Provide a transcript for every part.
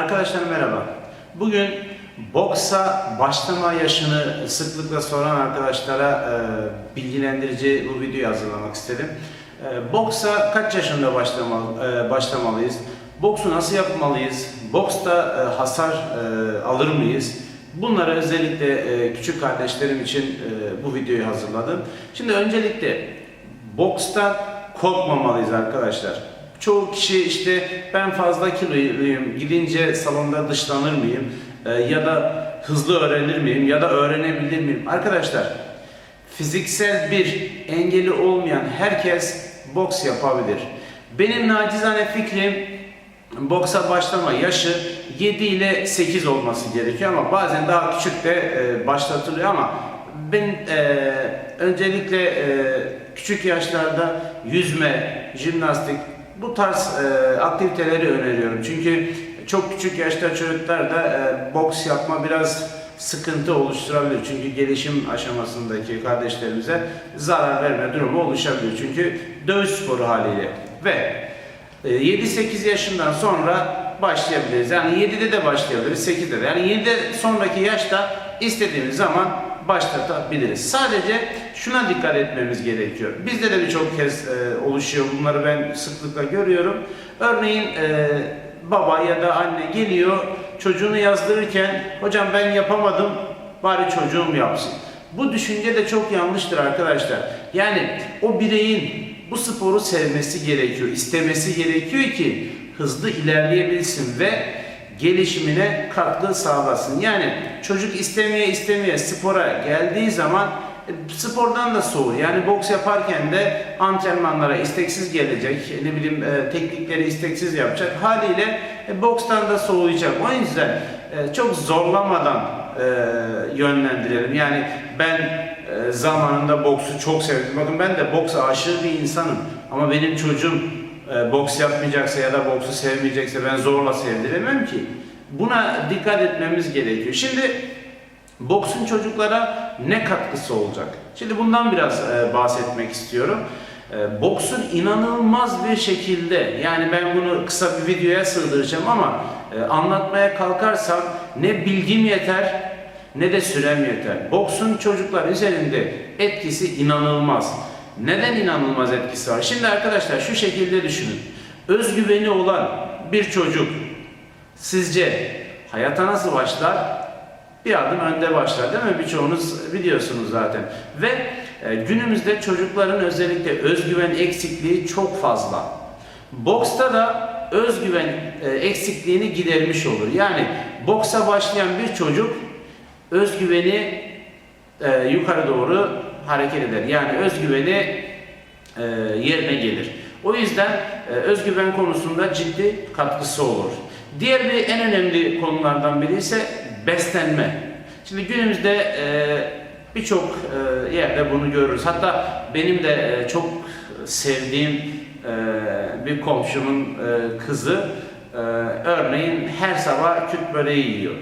Arkadaşlar merhaba. Bugün boksa başlama yaşını sıklıkla soran arkadaşlara e, bilgilendirici bu videoyu hazırlamak istedim. E, boksa kaç yaşında başlamalı, e, başlamalıyız? Boksu nasıl yapmalıyız? Boksta e, hasar e, alır mıyız? Bunları özellikle e, küçük kardeşlerim için e, bu videoyu hazırladım. Şimdi öncelikle bokstan korkmamalıyız arkadaşlar. Çoğu kişi işte ben fazla kiloluyum, gidince salonda dışlanır mıyım Ee, ya da hızlı öğrenir miyim ya da öğrenebilir miyim? Arkadaşlar fiziksel bir engeli olmayan herkes boks yapabilir. Benim nacizane fikrim boksa başlama yaşı 7 ile 8 olması gerekiyor ama bazen daha küçük de e, başlatılıyor ama ben e, öncelikle e, küçük yaşlarda yüzme, jimnastik bu tarz e, aktiviteleri öneriyorum. Çünkü çok küçük yaşta çocuklarda e, boks yapma biraz sıkıntı oluşturabilir. Çünkü gelişim aşamasındaki kardeşlerimize zarar verme durumu oluşabilir. Çünkü dövüş sporu haliyle. Ve e, 7-8 yaşından sonra başlayabiliriz. Yani 7'de de başlayabiliriz, 8'de de. Yani 7'de sonraki yaşta istediğimiz zaman başlatabiliriz. Sadece şuna dikkat etmemiz gerekiyor. Bizde de birçok kez e, oluşuyor. Bunları ben sıklıkla görüyorum. Örneğin e, baba ya da anne geliyor çocuğunu yazdırırken hocam ben yapamadım bari çocuğum yapsın. Bu düşünce de çok yanlıştır arkadaşlar. Yani o bireyin bu sporu sevmesi gerekiyor, istemesi gerekiyor ki hızlı ilerleyebilsin ve gelişimine katkı sağlasın. Yani çocuk istemeye istemeye spora geldiği zaman e, spordan da soğur. Yani boks yaparken de antrenmanlara isteksiz gelecek, ne bileyim e, teknikleri isteksiz yapacak. Haliyle e, bokstan da soğuyacak. O yüzden e, çok zorlamadan e, yönlendirelim. Yani ben e, zamanında boksu çok sevdim. Bakın ben de boks aşığı bir insanım. Ama benim çocuğum e, boks yapmayacaksa ya da boksu sevmeyecekse ben zorla sevdiremem ki. Buna dikkat etmemiz gerekiyor. Şimdi boksun çocuklara ne katkısı olacak? Şimdi bundan biraz e, bahsetmek istiyorum. E, boksun inanılmaz bir şekilde yani ben bunu kısa bir videoya sığdıracağım ama anlatmaya kalkarsam ne bilgim yeter ne de sürem yeter. Boksun çocuklar üzerinde etkisi inanılmaz. Neden inanılmaz etkisi var? Şimdi arkadaşlar şu şekilde düşünün. Özgüveni olan bir çocuk sizce hayata nasıl başlar? Bir adım önde başlar değil mi? Birçoğunuz biliyorsunuz zaten. Ve e, günümüzde çocukların özellikle özgüven eksikliği çok fazla. Boksta da özgüven e, eksikliğini gidermiş olur. Yani boksa başlayan bir çocuk özgüveni e, yukarı doğru hareket eder. Yani özgüveni e, yerine gelir. O yüzden e, özgüven konusunda ciddi katkısı olur. Diğer bir en önemli konulardan biri ise beslenme. Şimdi günümüzde e, birçok e, yerde bunu görürüz. Hatta benim de e, çok sevdiğim e, bir komşumun e, kızı e, örneğin her sabah küt böreği yiyor.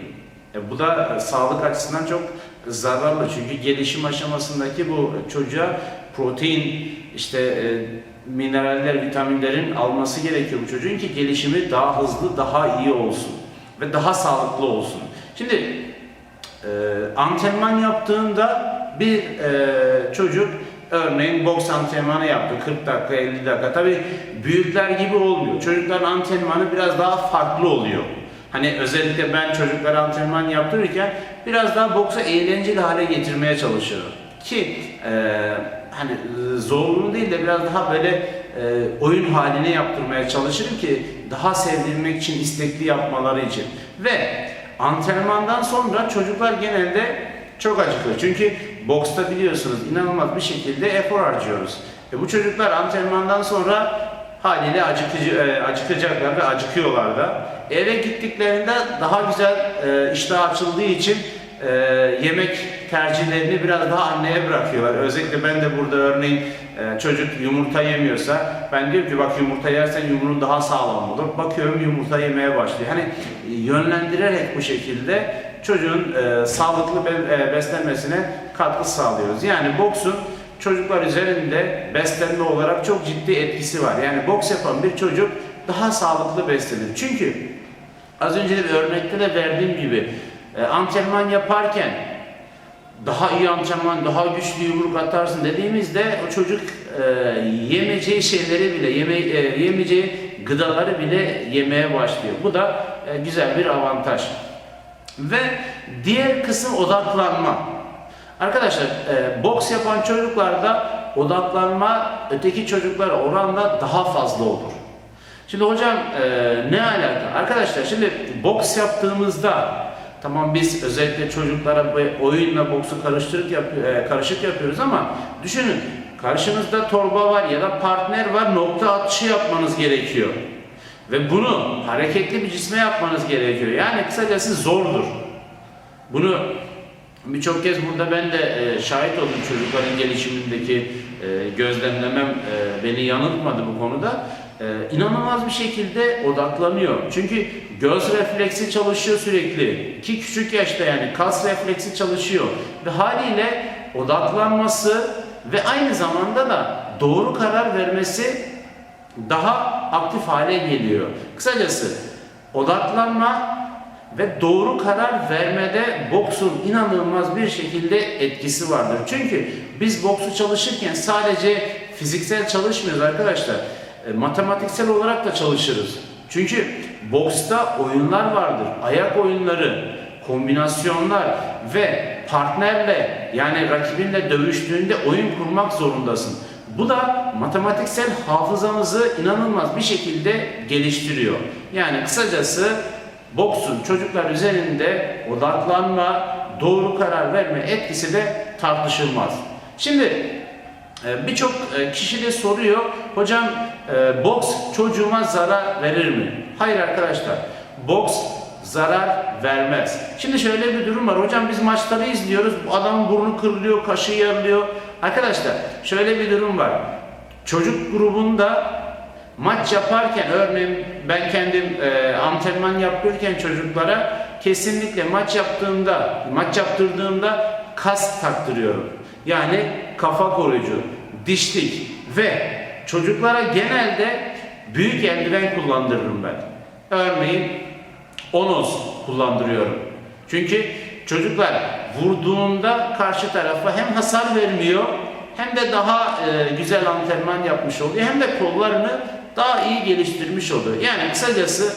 E, bu da e, sağlık açısından çok zararlı çünkü gelişim aşamasındaki bu çocuğa protein, işte e, mineraller, vitaminlerin alması gerekiyor bu çocuğun ki gelişimi daha hızlı, daha iyi olsun ve daha sağlıklı olsun. Şimdi e, antrenman yaptığında bir e, çocuk örneğin boks antrenmanı yaptı 40 dakika 50 dakika tabi büyükler gibi olmuyor. Çocukların antrenmanı biraz daha farklı oluyor. Hani özellikle ben çocuklara antrenman yaptırırken biraz daha boksa eğlenceli hale getirmeye çalışıyorum. Ki e, hani zorunlu değil de biraz daha böyle e, oyun haline yaptırmaya çalışırım ki daha sevdirmek için, istekli yapmaları için. Ve antrenmandan sonra çocuklar genelde çok acıkıyor. Çünkü boksta biliyorsunuz inanılmaz bir şekilde efor harcıyoruz. E bu çocuklar antrenmandan sonra haliyle acıkıcı, e, acıkacaklar ve acıkıyorlar da. Eve gittiklerinde daha güzel e, iştah açıldığı için e, yemek tercihlerini biraz daha anneye bırakıyorlar. Özellikle ben de burada örneğin e, çocuk yumurta yemiyorsa ben diyorum ki bak yumurta yersen yumruğun daha sağlam olur. Bakıyorum yumurta yemeye başlıyor. Hani e, yönlendirerek bu şekilde çocuğun e, sağlıklı be, e, beslenmesine katkı sağlıyoruz. Yani boksun çocuklar üzerinde beslenme olarak çok ciddi etkisi var. Yani boks yapan bir çocuk daha sağlıklı beslenir. Çünkü Az önce de bir örnekte de verdiğim gibi e, antrenman yaparken daha iyi antrenman, daha güçlü yumruk atarsın dediğimizde o çocuk e, yemeyeceği şeyleri bile, yeme, e, yemeyeceği gıdaları bile yemeye başlıyor. Bu da e, güzel bir avantaj. Ve diğer kısım odaklanma. Arkadaşlar e, boks yapan çocuklarda odaklanma öteki çocuklara oranla daha fazla olur. Şimdi hocam e, ne alaka? Arkadaşlar şimdi boks yaptığımızda tamam biz özellikle çocuklara oyunla boksu karıştırıp yap, e, karışık yapıyoruz ama düşünün karşınızda torba var ya da partner var nokta atışı yapmanız gerekiyor. Ve bunu hareketli bir cisme yapmanız gerekiyor. Yani kısacası zordur. Bunu birçok kez burada ben de e, şahit oldum çocukların gelişimindeki e, gözlemlemem e, beni yanıltmadı bu konuda. E, inanılmaz bir şekilde odaklanıyor. Çünkü göz refleksi çalışıyor sürekli. Ki küçük yaşta yani kas refleksi çalışıyor. Ve haliyle odaklanması ve aynı zamanda da doğru karar vermesi daha aktif hale geliyor. Kısacası odaklanma ve doğru karar vermede boksun inanılmaz bir şekilde etkisi vardır. Çünkü biz boksu çalışırken sadece fiziksel çalışmıyoruz arkadaşlar. E, matematiksel olarak da çalışırız. Çünkü boksta oyunlar vardır. Ayak oyunları, kombinasyonlar ve partnerle yani rakibinle dövüştüğünde oyun kurmak zorundasın. Bu da matematiksel hafızamızı inanılmaz bir şekilde geliştiriyor. Yani kısacası boksun çocuklar üzerinde odaklanma, doğru karar verme etkisi de tartışılmaz. Şimdi e, birçok e, kişi de soruyor, hocam e, boks çocuğuma zarar verir mi? Hayır arkadaşlar, boks zarar vermez. Şimdi şöyle bir durum var. Hocam biz maçları izliyoruz. Adamın burnu kırılıyor, kaşı yarılıyor. Arkadaşlar şöyle bir durum var. Çocuk grubunda maç yaparken örneğin ben kendim e, antrenman yapırken çocuklara kesinlikle maç yaptığımda, maç yaptırdığımda kas taktırıyorum. Yani kafa koruyucu, dişlik ve çocuklara genelde büyük eldiven kullandırırım ben. Örneğin onoz kullandırıyorum. Çünkü çocuklar vurduğunda karşı tarafa hem hasar vermiyor hem de daha e, güzel antrenman yapmış oluyor hem de kollarını daha iyi geliştirmiş oluyor. Yani kısacası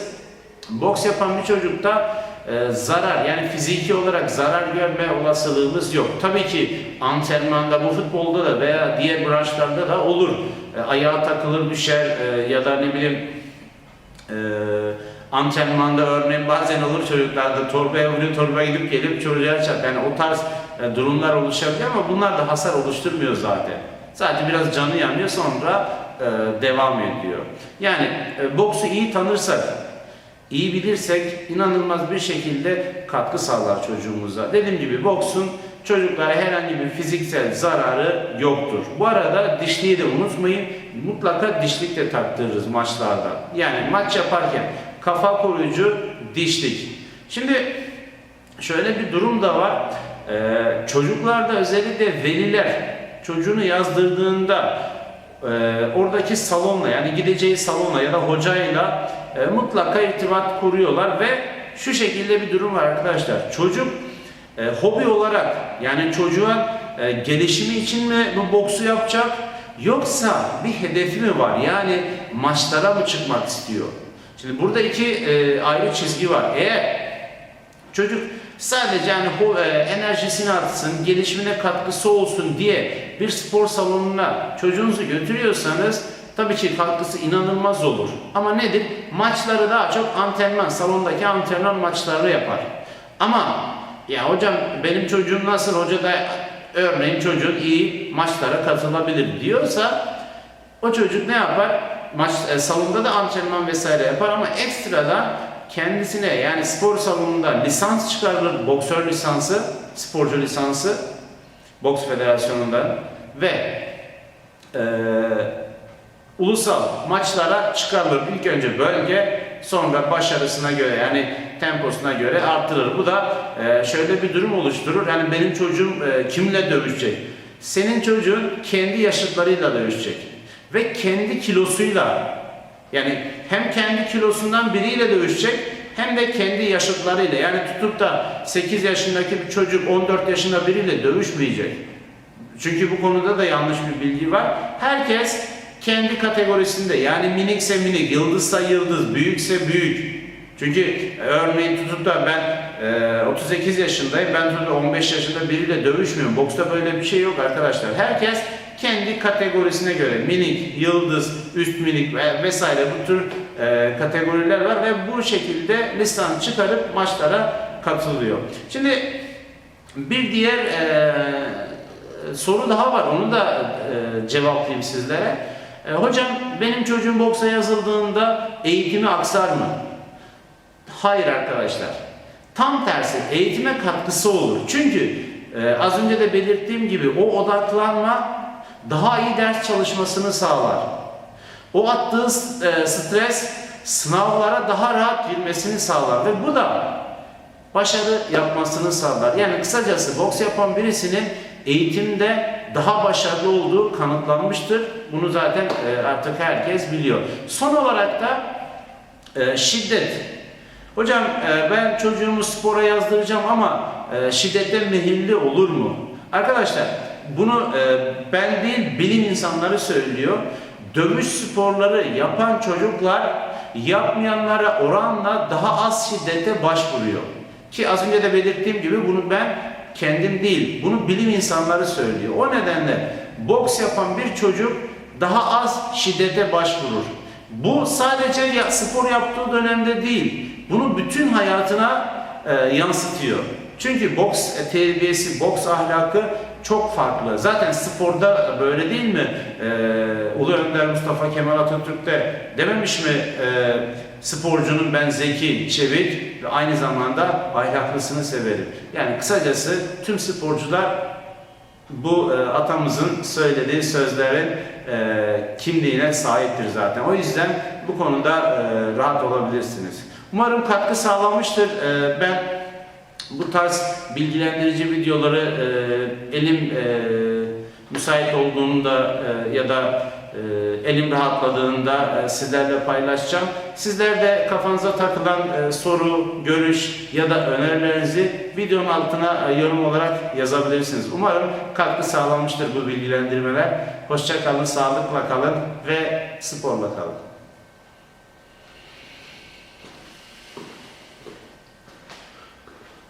boks yapan bir çocukta e, zarar yani fiziki olarak zarar görme olasılığımız yok. Tabii ki antrenmanda bu futbolda da veya diğer branşlarda da olur. E, ayağa takılır düşer e, ya da ne bileyim e, antrenmanda örneğin bazen olur çocuklarda torbaya vuruyor, torbaya gidip gelip çocuğa çarp. Yani o tarz e, durumlar oluşabiliyor ama bunlar da hasar oluşturmuyor zaten. Sadece biraz canı yanıyor sonra e, devam ediyor. Yani e, boksu iyi tanırsak, iyi bilirsek inanılmaz bir şekilde katkı sağlar çocuğumuza. Dediğim gibi boksun çocuklara herhangi bir fiziksel zararı yoktur. Bu arada dişliği de unutmayın. Mutlaka dişlik de taktırırız maçlarda. Yani maç yaparken kafa koruyucu dişlik. Şimdi şöyle bir durum da var. Ee, çocuklarda özellikle veliler çocuğunu yazdırdığında e, oradaki salonla yani gideceği salonla ya da hocayla e, mutlaka irtibat kuruyorlar ve şu şekilde bir durum var arkadaşlar. Çocuk e, hobi olarak yani çocuğun e, gelişimi için mi bu boksu yapacak yoksa bir hedefi mi var? Yani maçlara mı çıkmak istiyor? Şimdi burada iki e, ayrı çizgi var. Eğer çocuk sadece yani bu e, enerjisini artsın, gelişimine katkısı olsun diye bir spor salonuna çocuğunuzu götürüyorsanız tabii ki katkısı inanılmaz olur. Ama nedir? Maçları daha çok antrenman, salondaki antrenman maçları yapar. Ama ya hocam benim çocuğum nasıl hoca da örneğin çocuğun iyi maçlara katılabilir diyorsa o çocuk ne yapar? Maç e, salonda da antrenman vesaire yapar ama ekstradan kendisine yani spor salonunda lisans çıkarılır, boksör lisansı, sporcu lisansı, boks federasyonundan ve e, ulusal maçlara çıkarılır. İlk önce bölge, sonra başarısına göre yani temposuna göre arttırılır. Bu da e, şöyle bir durum oluşturur. Yani benim çocuğum e, kimle dövüşecek? Senin çocuğun kendi yaşıtlarıyla dövüşecek ve kendi kilosuyla yani hem kendi kilosundan biriyle dövüşecek hem de kendi yaşıtlarıyla yani tutup da 8 yaşındaki bir çocuk 14 yaşında biriyle dövüşmeyecek. Çünkü bu konuda da yanlış bir bilgi var. Herkes kendi kategorisinde yani minikse minik, yıldızsa yıldız, büyükse büyük. Çünkü örneğin tutup da ben e, 38 yaşındayım, ben tutup da 15 yaşında biriyle dövüşmüyorum. Boksta böyle bir şey yok arkadaşlar. Herkes kendi kategorisine göre minik, yıldız, üst minik ve vesaire bu tür e, kategoriler var ve bu şekilde lisanı çıkarıp maçlara katılıyor. Şimdi bir diğer e, soru daha var. Onu da e, cevaplayayım sizlere. E, hocam benim çocuğum boksa yazıldığında eğitimi aksar mı? Hayır arkadaşlar. Tam tersi eğitime katkısı olur. Çünkü e, az önce de belirttiğim gibi o odaklanma daha iyi ders çalışmasını sağlar. O attığı e, stres sınavlara daha rahat girmesini sağlar ve bu da başarı yapmasını sağlar. Yani kısacası boks yapan birisinin eğitimde daha başarılı olduğu kanıtlanmıştır. Bunu zaten e, artık herkes biliyor. Son olarak da e, şiddet. Hocam e, ben çocuğumu spora yazdıracağım ama e, şiddete meyilli olur mu? Arkadaşlar bunu ben değil bilim insanları söylüyor. Dövüş sporları yapan çocuklar yapmayanlara oranla daha az şiddete başvuruyor. Ki az önce de belirttiğim gibi bunu ben kendim değil, bunu bilim insanları söylüyor. O nedenle boks yapan bir çocuk daha az şiddete başvurur. Bu sadece spor yaptığı dönemde değil, bunu bütün hayatına e, yansıtıyor. Çünkü boks e, terbiyesi, boks ahlakı çok farklı. Zaten sporda böyle değil mi? E, Ulu Önder Mustafa Kemal Atatürk de dememiş mi e, sporcunun ben zeki, çevik ve aynı zamanda ahlaklısını severim. Yani kısacası tüm sporcular bu e, atamızın söylediği sözlerin e, kimliğine sahiptir zaten. O yüzden bu konuda e, rahat olabilirsiniz. Umarım katkı sağlamıştır. E, ben bu tarz bilgilendirici videoları e, elim e, müsait olduğunda e, ya da e, elim rahatladığında e, sizlerle paylaşacağım. Sizler de kafanıza takılan soru, görüş ya da önerilerinizi videonun altına yorum olarak yazabilirsiniz. Umarım katkı sağlamıştır bu bilgilendirmeler. Hoşça kalın, sağlıkla kalın ve sporla kalın.